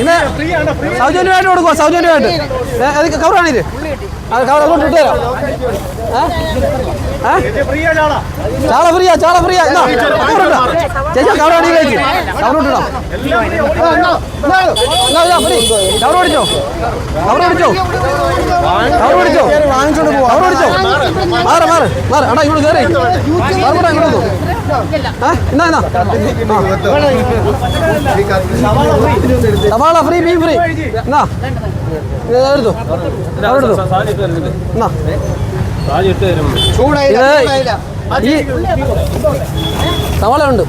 ഇന്ന് സൗജന്യമായിട്ട് കൊടുക്കുക സൗജന്യമായിട്ട്. അത് കവറാണിത് അത് കവർ അതുകൊണ്ട് ഇട്ട് തരാം? ചാള ഫ്രീയാ ചാള ഫ്രീയാ. എന്നാ കവറിട്ടാ പിടിച്ചോ പിടിച്ചോ പിടിച്ചോ വാങ്ങിച്ചോണ്ട് പോവാ പിടിച്ചോ മാറ് മാറ് മാറ്. അടാ ഇങ്ങോട്ട് കയറി മാറുകൂടാ സവാള ഫ്രീ മീൻ ഫ്രീ. എന്നാ? എടുത്തു? എടുത്തോ? എന്നാ? ഇത് ഈ സവാള ഉണ്ട്.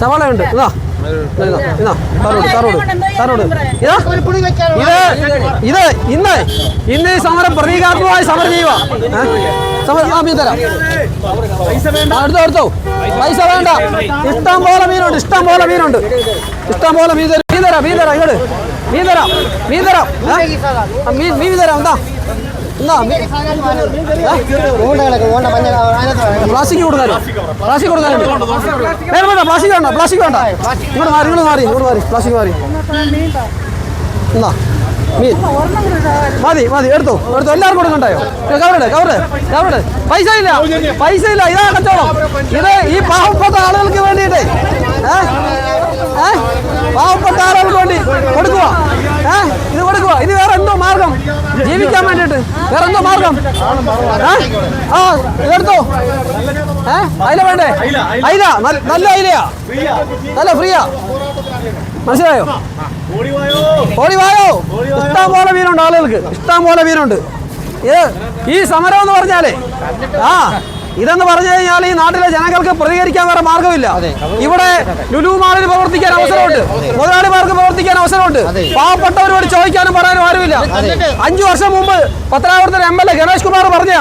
സവാള ഉണ്ട്. ഇതാ. ഇതാ, ഇന്ന് ഇന്ന് ഈ സമരം പ്രതീകാത്മകമായി സമരം ചെയ്യുക. എടുത്തോ എടുത്തോ പൈസ വേണ്ട. ഇഷ്ടം പോലെ മീനുണ്ട് ഇഷ്ടം പോലെ മീനുണ്ട്. ഇഷ്ടം പോലെ മീൻ തരും മീൻ തരാം മീൻ തരാം ഇങ്ങോട്ട് മീൻ തരാം മീൻ തരാം. മീൻ മീൻ തരാം എന്താ പ്ലാസ്റ്റിക് കൊടുക്കാനോ പ്ലാസ്റ്റിക് കൊടുക്കാനുണ്ട് വേണ്ട വേണ്ട പ്ലാസ്റ്റിക് വേണ്ട. പ്ലാസ്റ്റിക് വേണ്ട. ഇങ്ങോട്ട് മാറി ഇങ്ങോട്ട് മാറി ഇങ്ങോട്ട് മാറി പ്ലാസ്റ്റിക് മാറി. എന്നാ മീൻ. മതി മതി എടുത്തു എടുത്തു. എല്ലാവർക്കും കൊടുക്കണ്ടായോ കവറുടെ കവറ് കവറുടെ പൈസ ഇല്ല പൈസ ഇല്ല ഇതാ കച്ചവടം. ഇത് ഈ പാവപ്പെട്ട ആളുകൾക്ക് വേണ്ടിയിട്ടേ. ഏ? ഏ? പാവപ്പെട്ട ആളുകൾക്ക് വേണ്ടി കൊടുക്കുക ഏ? ഇത് കൊടുക്കുക ഇത് വേറെ മാർഗം. ജീവിക്കാൻ വേണ്ടിയിട്ട്. വേറെ എന്തോ മാർഗം? ആ? എടുത്തോ ഏ? അയില വേണ്ടേ? അയില. നല്ല- അയിലയാ. നല്ല ഫ്രീയാ. മനസ്സിലായോ? ഓടിവായോ ഇഷ്ടം പോലെ മീനുണ്ട് ആളുകൾക്ക്. ഇഷ്ടം പോലെ മീനുണ്ട്. ഈ സമരം എന്ന് പറഞ്ഞാലേ ആ ഇതെന്ന് പറഞ്ഞു കഴിഞ്ഞാൽ ഈ നാട്ടിലെ ജനങ്ങൾക്ക് പ്രതികരിക്കാൻ വേറെ മാർഗമില്ല ഇവിടെ ലുലു മാളിൽ പ്രവർത്തിക്കാൻ അവസരമുണ്ട്. മുതലാളിമാർക്ക് പ്രവർത്തിക്കാൻ അവസരമുണ്ട്. പാവപ്പെട്ടവരോട് ചോദിക്കാനും പറയാനും ആരുമില്ല. അഞ്ചു വർഷം മുമ്പ് പത്തനാപുരത്തിന് M L A Ganesh Kumar പറഞ്ഞ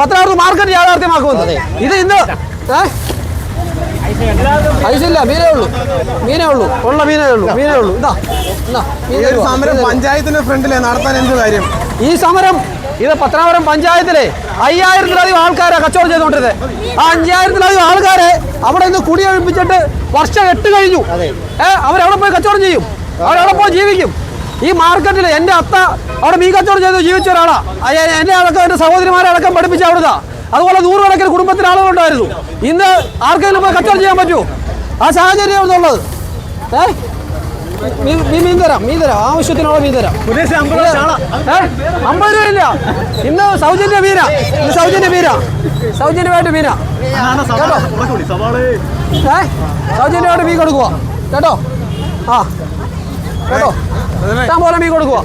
പത്തനാപുരത്ത് മാർക്കറ്റ് യാഥാർത്ഥ്യമാക്കുമെന്ന്. ഇത് ഇന്ന് ഐസില്ല പൈസ ഇല്ല മീനേ ഉള്ളൂ. മീനേ ഉള്ളൂ. ഉള്ള മീനേ ഉള്ളൂ മീനേ ഉള്ളൂ. ഇതാ ഇതാ, മീൻ സമരം പഞ്ചായത്തിന്റെ ഫ്രണ്ടിലെ നടത്താൻ എന്ത് കാര്യം? ഈ സമരം ഇത് പത്തനാപുരം പഞ്ചായത്തിലെ അയ്യായിരത്തിലധികം ആൾക്കാരെ കച്ചവടം ചെയ്തുകൊണ്ടിരുന്നത്. ആ അഞ്ചായിരത്തിലധികം ആൾക്കാരെ അവിടെ നിന്ന് കുടിയൊഴിപ്പിച്ചിട്ട് വർഷം എട്ട് കഴിഞ്ഞു. ഏ അവരവിടെ പോയി കച്ചവടം ചെയ്യും? അവരവിടെ പോയി ജീവിക്കും? ഈ മാർക്കറ്റിൽ എന്റെ അത്ത അവിടെ മീൻ കച്ചവടം ചെയ്ത് ജീവിച്ച ഒരാളാ. എന്റെ അടക്കം എന്റെ സഹോദരിമാരെ അടക്കം പഠിപ്പിച്ച അവിടുത്തെ അതുപോലെ നൂറുകണക്കിന് കുടുംബത്തിന് ആളുകളുണ്ടായിരുന്നു. ഇന്ന് ആർക്കെങ്കിലും പോയി കച്ചവടം ചെയ്യാൻ പറ്റുമോ? ആ സാഹചര്യം എന്നുള്ളത് ഏ? മീൻ മീൻ തരാം മീൻ തരാം. ആവശ്യത്തിനുള്ള മീൻ തരാം. അമ്പത് രൂപ ഇല്ല. ഇന്ന് സൗജന്യ മീന. ഇന്ന് സൗജന്യ മീന. സൗജന്യമായിട്ട് മീന. കേട്ടോ? ഏ? സൗജന്യമായിട്ട് മീൻ കൊടുക്കുക കേട്ടോ? ആ. കേട്ടോ? ഇഷ്ടം പോലെ മീൻ കൊടുക്കുക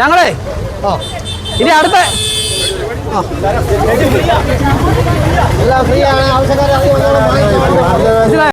ഞങ്ങളെ? ഇനി അടുത്ത. എല്ലാം ഫ്രീ ആണ് ആവശ്യക്കാരെ